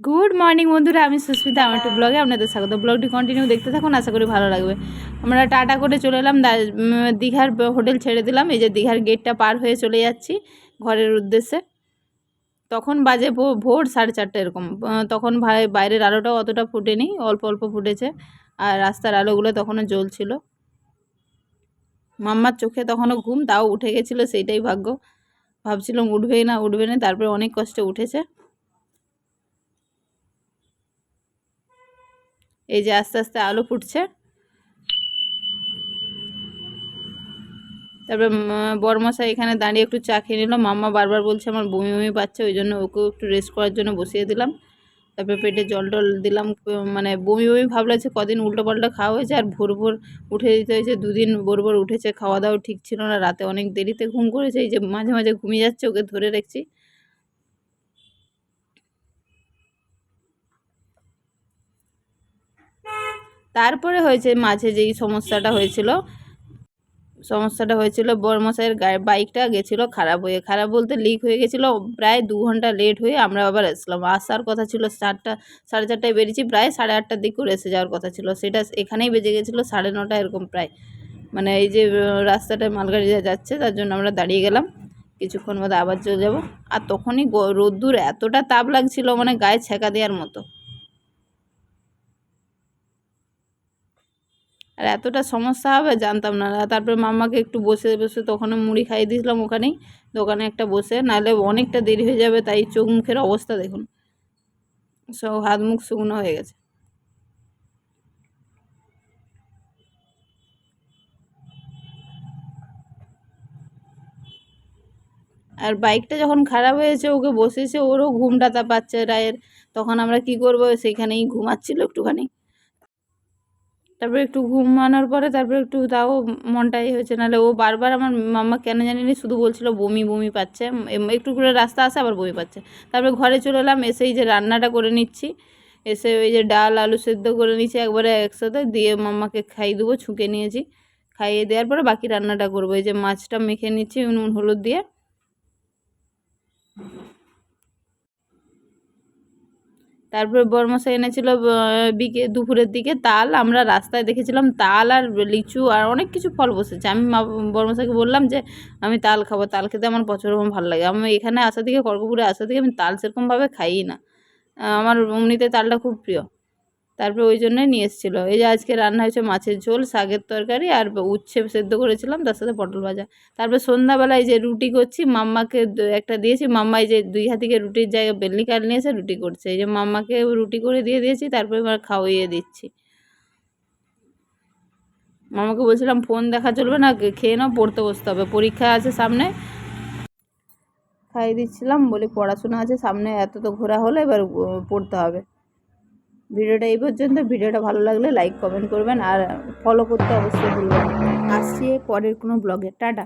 Good morning বন্ধুরা। আমি সুস্মিতা, আমার একটু ব্লগে আপনাদের স্বাগত। ব্লগটি কন্টিনিউ দেখতে থাকুন, আশা করি ভালো লাগবে। আমরা টাটা করে চলে এলাম। দীঘার হোটেল ছেড়ে দিলাম। এই যে দীঘার গেটটা পার হয়ে চলে যাচ্ছি ঘরের উদ্দেশ্যে। তখন বাজে ভোর সাড়ে চারটে এরকম। তখন ভাই বাইরের আলোটাও অতটা ফুটেনি, অল্প অল্প ফুটেছে। আর রাস্তার আলোগুলো তখনও জ্বলছিল। মাম্মার চোখে তখনও ঘুম, তাও উঠে গেছিল, সেইটাই ভাগ্য। ভাবছিলাম উঠবেই না, উঠবে না, তারপরে অনেক কষ্টে উঠেছে। এই যে আস্তে আস্তে আলো ফুটছে। তারপরে বরমশাই এখানে দাঁড়িয়ে একটু চা খেয়ে নিল। মাম্মা বারবার বলছে, আমার বমি বমি পাচ্ছে, ওই জন্য ওকেও একটু রেস্ট করার জন্য বসিয়ে দিলাম। তারপরে পেটে জল টল দিলাম মানে বমি বমি ভাব কদিন উল্টো পাল্টা খাওয়া হয়েছে, আর ভোর ভোর উঠে দিতে হয়েছে, দুদিন ভোর ভোর উঠেছে, খাওয়া দাওয়া ঠিক ছিল না, রাতে অনেক দেরিতে ঘুম করেছে, এই যে মাঝে মাঝে ঘুমিয়ে যাচ্ছে, ওকে ধরে রাখছি। তারপরে হয়েছে মাঝে যেই সমস্যাটা হয়েছিল সমস্যাটা হয়েছিল বরমশাইয়ের বাইকটা গেছিল খারাপ হয়ে, খারাপ বলতে লিক হয়ে গেছিল, প্রায় দু ঘণ্টা লেট হয়ে আমরা আবার আসলাম। আসার কথা ছিল চারটা, সাড়ে চারটায় বেরিয়েছি, প্রায় সাড়ে আটটার দিক করে এসে যাওয়ার কথা ছিল। সেটা এখানেই বেজে গেছিল সাড়ে নটা এরকম প্রায়। মানে এই যে রাস্তাটায় মালগাড়ি যা যাচ্ছে, তার জন্য আমরা দাঁড়িয়ে গেলাম। কিছুক্ষণ মধ্যে আবার চলে যাব। আর তখনই রোদ্দুর এতটা তাপ লাগছিল মানে গায়ে ছেঁকা দেওয়ার মতো। আর এতটা সমস্যা হবে জানতাম না। তারপরে মাম্মাকে একটু বসে বসে তখন মুড়ি খাইয়ে দিয়েছিলাম ওখানেই, দোকানে একটা বসে। নাহলে অনেকটা দেরি হয়ে যাবে, তাই চোখ মুখের অবস্থা দেখুন। সব হাত মুখ শুকনো হয়ে গেছে। আর বাইকটা যখন খারাপ হয়েছে, ওকে বসেছে, ওরও ঘুমটা তা পাচ্ছে রায়ের। তখন আমরা কি করব সেইখানেই ঘুমাচ্ছিল একটুখানি। তারপরে একটু ঘুমানোর পরে তারপরে একটু তাও মনটা ইয়ে হয়েছে, নাহলে ও বারবার আমার মাম্মা কেন জানি না শুধু বলছিল বমি বমি পাচ্ছে একটু করে রাস্তা আসে আবার বমি পাচ্ছে। তারপরে ঘরে চলে এলাম এসেই যে রান্নাটা করে নিচ্ছি, এসে ওই যে ডাল, আলু সেদ্ধ করে নিচ্ছি একবারে একসাথে, দিয়ে মাম্মাকে খাইয়ে দেবো, ছুঁকে নিয়েছি, খাইয়ে দেওয়ার পরে বাকি রান্নাটা করব। এই যে মাছটা মেখে নিচ্ছি নুন, হলুদ দিয়ে। তারপরে বরমশাই এনেছিল বিকে, দুপুরের দিকে তাল। আমরা রাস্তায় দেখেছিলাম তাল আর লিচু আর অনেক কিছু ফল বসেছে। আমি মা, বরমশাইকে বললাম যে, আমি তাল খাব, তাল খেতে আমার প্রচুর রকম ভালো লাগে। আমি এখানে আসা থেকে খড়গপুরে আসা থেকে আমি তাল সেরকমভাবে খাইই না। আমার এমনিতে তালটা খুব প্রিয়। তারপরে ওই জন্যই নিয়ে এসেছিল। এই যে আজকে রান্না হয়েছে মাছের ঝোল, শাকের তরকারি আর উচ্ছে সেদ্ধ করেছিলাম, তার সাথে পটল ভাজা। তারপরে সন্ধ্যাবেলায় যে রুটি করছি, মাম্মাকে একটা দিয়েছি। মাম্মা যে দুই হাতিকে রুটির জায়গায় বেলনি কাল নিয়ে এসে রুটি করছে। এই যে মাম্মাকে রুটি করে দিয়ে দিয়েছি, তারপরে এবার খাওয়িয়ে দিচ্ছি। মামাকে বলছিলাম, ফোন দেখা চলবে না খেয়ে নাও, পড়তে বসতে হবে। পরীক্ষা আছে সামনে। খাইয়ে দিচ্ছিলাম, বলি, পড়াশোনা আছে সামনে, এত তো ঘোরা হলো এবার পড়তে হবে। ভিডিওটা এই পর্যন্ত। ভিডিওটা ভালো লাগলে লাইক কমেন্ট করবেন আর ফলো করতে অবশ্যই ভুলবেন আসছে পরের কোনো ব্লগে টাটা।